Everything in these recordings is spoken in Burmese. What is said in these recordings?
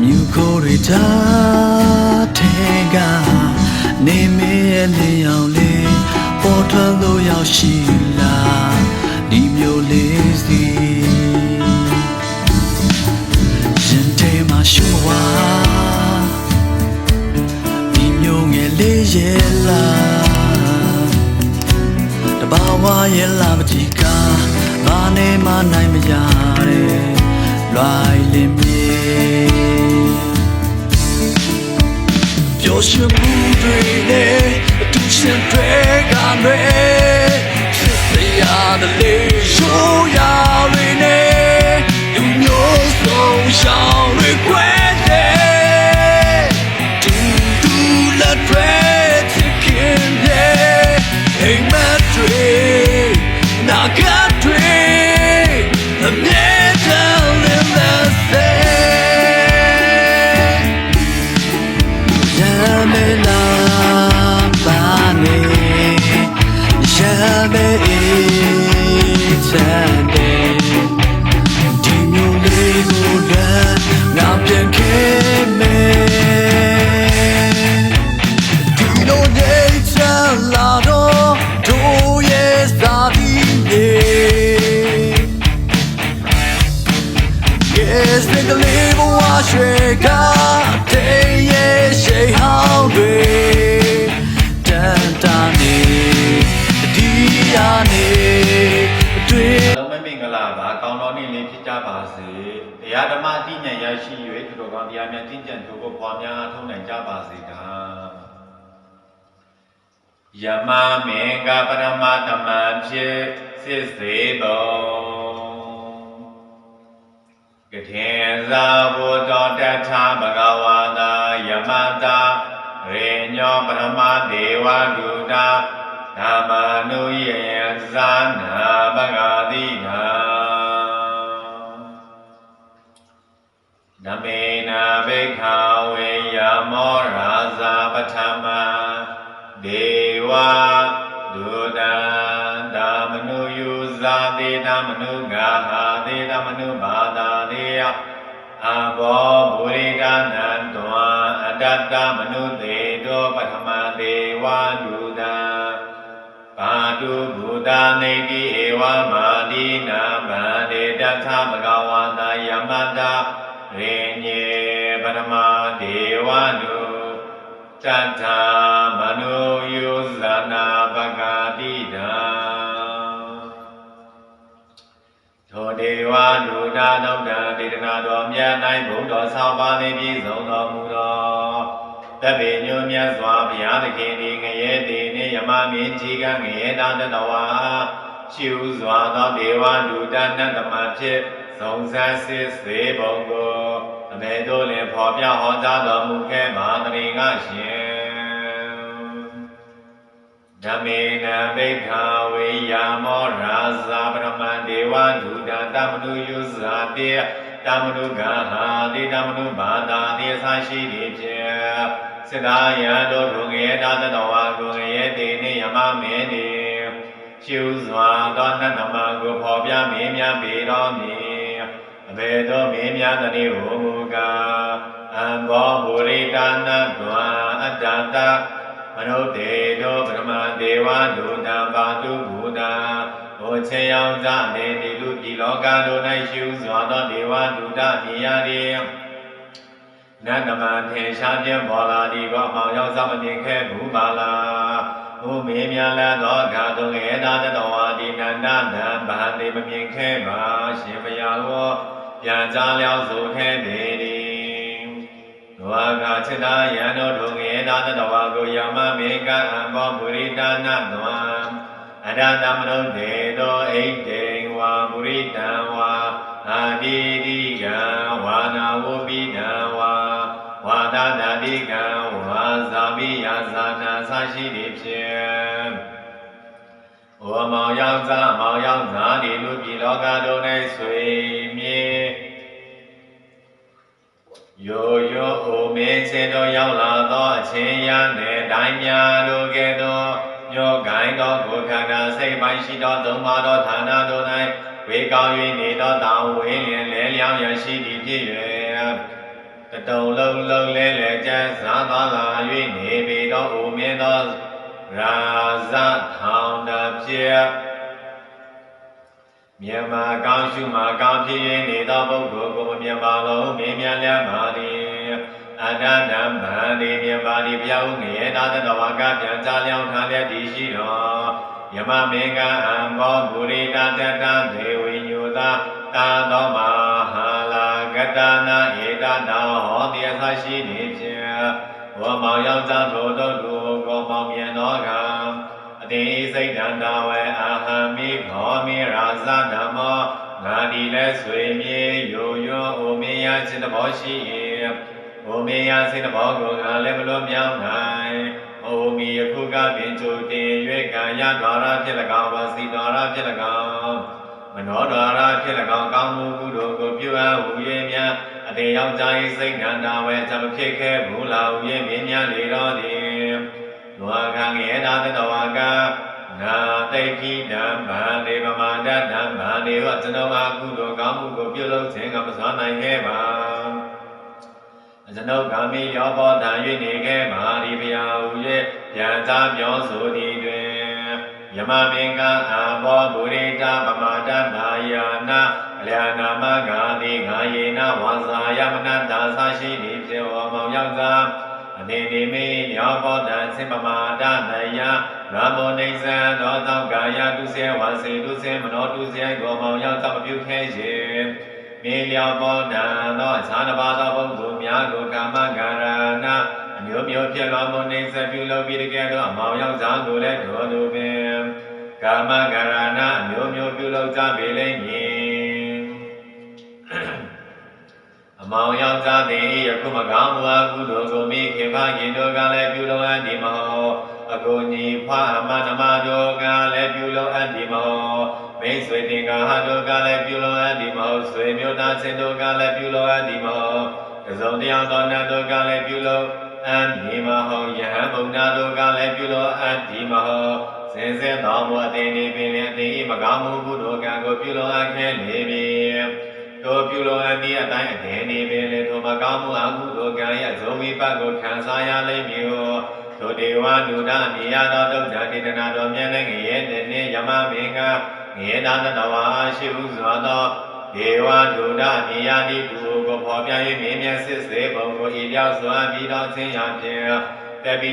မြူကိုရီတာထဲကနေမေလေအောင်လေးပေါ်ထွက်လို့ရောက်ရှိလာဒီမျိုးလေးစီ လွိုင်လင်းမြေပျော်ရွှင်မှုတွေနဲ့အတူရှင်တွေကမဲ့ဖြစ်စေရတဲ့လေရှိုးရတွေနဲ့လူမျိုးစုံရှော ရရှိ၍သူတော်ကောင်းတရားများကျင့်ကြံကြိုးကိုပွားများအားထုတ်နိုင်ကြပါစေတာယမမင်္ဂပရမတမံဖြစ်စစ်စေပုံကထေဇာဘုဒ္ဓတထာဘဂဝါတာယမတာရေညောပရမဒေဝဒုတာဓမ္မနုယေဇာနာ ဇာတေဓမ္မနုဂါဟာတေဓမ္မနုဘာသာတေယအဘောဘူရိဒနံတွာအတတ္တမနုတေတောပထမဒေဝဒုဒံဘာတုဘူတာနေတိဧဝမာတိနာဗန္တေတသဗဂဝန္တာယမတ္တရေညေပထမဒေဝနုတတ္ထမနုယုဇ ဝဒုတာနောတံဒေသနာတော်မြတ်၌ဘုဒ္ဓဆောင်းပါးလေးပြည့်စုံတော်မူသောတပည့်ညွမြတ်စွာဘုရားသခင်ဒီငရဲတိနှင့်ယမမင်းကြီးကငရဲတာတတဝါရှိဥစွာသောဒေဝဒုတာနတ်တမဖြစ်စုံစမ်းစစ်စေပုံကိုအမေတို့လည်းဖော်ပြဟောကြားတော်မူခဲ့ပါတည်းကရှင်ဓမ္မေနဘိခာဝေယာမောရာဇာပရမန္ဒေဝဒု တာတမနုယုဇာတေတမနုဂဟာတေတမနုဘာတာတေသရှိတိဖြင့်စေတယံတို့ဒုငေတာတတဝါကိုငရေတေနေယမမေနေရှုစွာသောနတ်နမကိုဖော်ပြမင်းများပေတော်မူအဘေသောမင်းများတည်းဟူမူကားအံဘောဘူရိတာနတ်တွာအတ္တတမနုဿေတောပရမဒေဝဒုတံပါတုဘူတာ ဟောချေယောင်ဇနေတိလူပြည်လောကတို့၌ရှုစွာသောဒေဝဒုတမြင်ရသည်နတ်တမန်ထေရှားပြပေါ်လာသည်ကောအမောင်ရောက်စမမြင်ခဲ့ဘူးပါလားဘုမေမြလာသောအခါတုံငေတာတတော်ဝါဒီနန္ဒနံဗဟတိမမြင်ခဲ့ပါရှင်ဘုရားကိုပြန်ကြားလျောက်ဆိုခဲ့သည်ဝါကจิตာယံတို့ဒုငေတာတတဝါကိုယမမေကအံဘောပုရိတာနသဝံ အရတမနုတေတောအိတ်တေဝါပုရိတံဝါအာတိတိကံဝါနာဝပိတံဝါဝါဒတတိကံဝါဇာမိယဇာနာသရှိသည်ဖြင့်ဩမောင်ယောက်ျားမောင်ယောက်ျားဒီလူပြည်လောကတို့၌ဆွေမြေယောယောအိုမေစေတော်ရောက်လာသောအချင်းရနဲ့တိုင်းများတို့ကဲ့သို့ ညောကိုင်းသောကိုယ်ခန္ဓာစိတ်ပိုင်းရှိသောသုံးပါးသောဌာနတို့၌ဝေကကောင်း၍နေသောတောင်ဝင်းလျင်လဲလျောင်းရရှိသည်ဖြစ်၍တတုံလုံးလုံးလဲလဲကျန်းစားသွားလာ၍နေပေသောအိုမြင်သောရာဇထောင်တဖြစ်မြန်မာကောင်းရှုမှာကောင်းဖြစ်၍နေသောပုဂ္ဂိုလ်ကိုမမြင်ပါလုံးမြင်မြန်လျက်ပါသည် အတ္တနံဗန္တိမြင်ပါသည်ပြောင်းငရေသာတတဝကပြန်ကြလျောင်းထားလျက်တည်ရှိတော်ယမမေကအံဘောပုရိတတတဒေဝိညုသာတာသောမဟာလာကတနာဧတနာဟောတိအသရှိနေဖြင့်ဝမောင်ယောက်ျားထိုတို့သူကိုမောင်မြင်သောကံအတိစိတ်တန္တဝေအာဟံမိခောမိရာဇဓမ္မောငါဒီလဲဆွေမြေယိုယောအိုမေယစိတ္တဘောရှိ၏ အိုမေယစိတ္တဘောကိုငါလည်းမလို့မြောင်းနိုင်အိုမီယခုကပင်ချိုတင်၍ကာယဒွါရဖြစ်၎င်းဝစီဒွါရဖြစ်၎င်းမနောဒွါရဖြစ်၎င်းကောင်းမှုကုသိုလ်ကိုပြုအပ်ဟူ၍များအတေယောက်ျား၏စိတ်နန္တာဝဲချမဖြစ်ခဲ့ဘူးလာဟူ၍မြင်များလေတော်သည်လွာခံငေတာတဝါကနာတိတ်ခိတံဗန္ဒေပမာဒတံဗန္ဒေဟောကျွန်တော်အားကုသိုလ်ကောင်းမှုကိုပြုလုပ်ခြင်းကမစွမ်းနိုင်ခဲ့ပါ အကျွန်ုပ်ကာမိရောဘောတံ၍နေခဲ့ပါဒီဗျာဟူ၍ပြန်စားပြောဆိုသည်တွင်ယမမင်္ဂအာဘောဗုရိတာပမာဒနာယာနာအလျာနာမဂာတိငါယေနဝါစာယမနတာသရှိသည်ဖြင့်ဝမောင်ရောက်သာအနေနေမေညောဘောတံစိပမာဒနယရမောနေဇံသောသောကာယတုစေဝါစေတုစေမနောတုစေကိုမောင်ရောက်သာမပြုခဲခြင်း မေလျောဘောတံသောဇာနဘာသောပုဂ္ဂိုလ်များကိုကာမဂရဏအမျိုးမျိုးဖြစ်လောမုန်နေစပြုလုပ်ပြီးတကယ်တော့အမောင်ရောက်သားကိုလည်းတော်သူပင်ကာမဂရဏအမျိုးမျိုးပြုလုပ်ကြပေလိမ့်မည်အမောင်ရောက်သားသည်ယခုမကောင်းမှုအကုသိုလ်ကိုမိခင်ဖခင်တို့ကလည်းပြုလုပ်အပ်ဒီမဟုတ် အကိုညီဖအမနမတို့ကလည်းပြုလုပ်အပ်ဒီမဟုတ်မိတ်ဆွေတင်ကာဟတို့ကလည်းပြုလုပ်အပ်ဒီမဟုတ်ဆွေမျိုးသားချင်းတို့ကလည်းပြုလုပ်အပ်ဒီမဟုတ်တစုံတယောက်သောနတ်တို့ကလည်းပြုလုပ်အံဒီမဟုတ်ယဟန်ဘုံနာတို့ကလည်းပြုလို့အပ်ဒီမဟုတ်စင်စစ်တော်မူအသိနေပင်လည်းအသိမကောင်းမှုကုသိုလ်ကံကိုပြုလို့အပ်ခဲ့လေပြီတို့ပြုလို့အပ်သည့်အတိုင်းအသိနေပင်လည်းထိုမကောင်းမှုအကုသိုလ်ကံရဲ့ဇုံဝိပတ်ကိုခံစားရလိမ့်မည်ဟု တို့ဒေဝဒုဒမြေယသောဒုက္ခဒေသနာတော်မြတ်လည်းငရဲတည်းနှင့်ယမမင်္ဂငရဲသာတဝါရှိဟုစွာသောဒေဝဒုဒမြေယတိသူကိုဖော်ပြ၍မြင်မြတ်စစ်စေပုံကိုဤပြောက်စွာပြီးတော်ခြင်းရာဖြင့်တပိ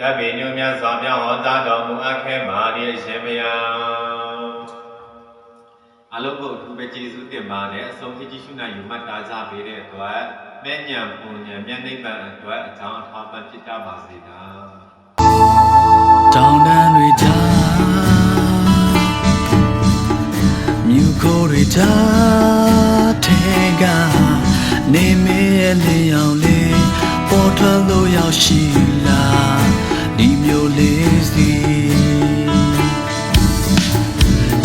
တပိညုမြတ်စွာဘုရားဟောကြားတော်မူအပ်ခဲ့ပါသည်အရှင်ဘုရားအလုံးကိုအထူးပဲကျေးဇူးတင်ပါတယ်အဆုံးဖြစ်ကြည့်ရှုနိုင်ယူမှတ်သားကြပေးတဲ့အတွက်မဲ့ညာပုံညာမျက်နှိပ်ပံအတွက်အကြောင်းအထောက်ပံ့ဖြစ်ကြပါစေတာ တောင်တန်းတွေကြားမြူကိုတွေကြားထဲကနေမေရဲ့လေအောင်လေးပေါ်ထွက်လို့ရောက်ရှိလာဒီမျိုးလေးစီ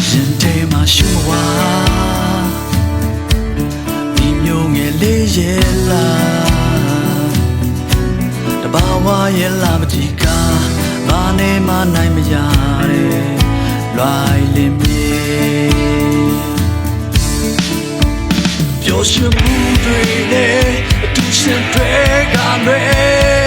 ရင်ထဲမှာရှုမဝါဒီမျိုးငယ်လေးရဲ့လားတဘာဝရဲ့လာမတိက ဘာနဲ့မှနိုင်မရတဲ့လွိုင်လင်းမြေပျော်ရွှင်မှုတွေနဲ့အတူရှင်တွေကမ်းတွေ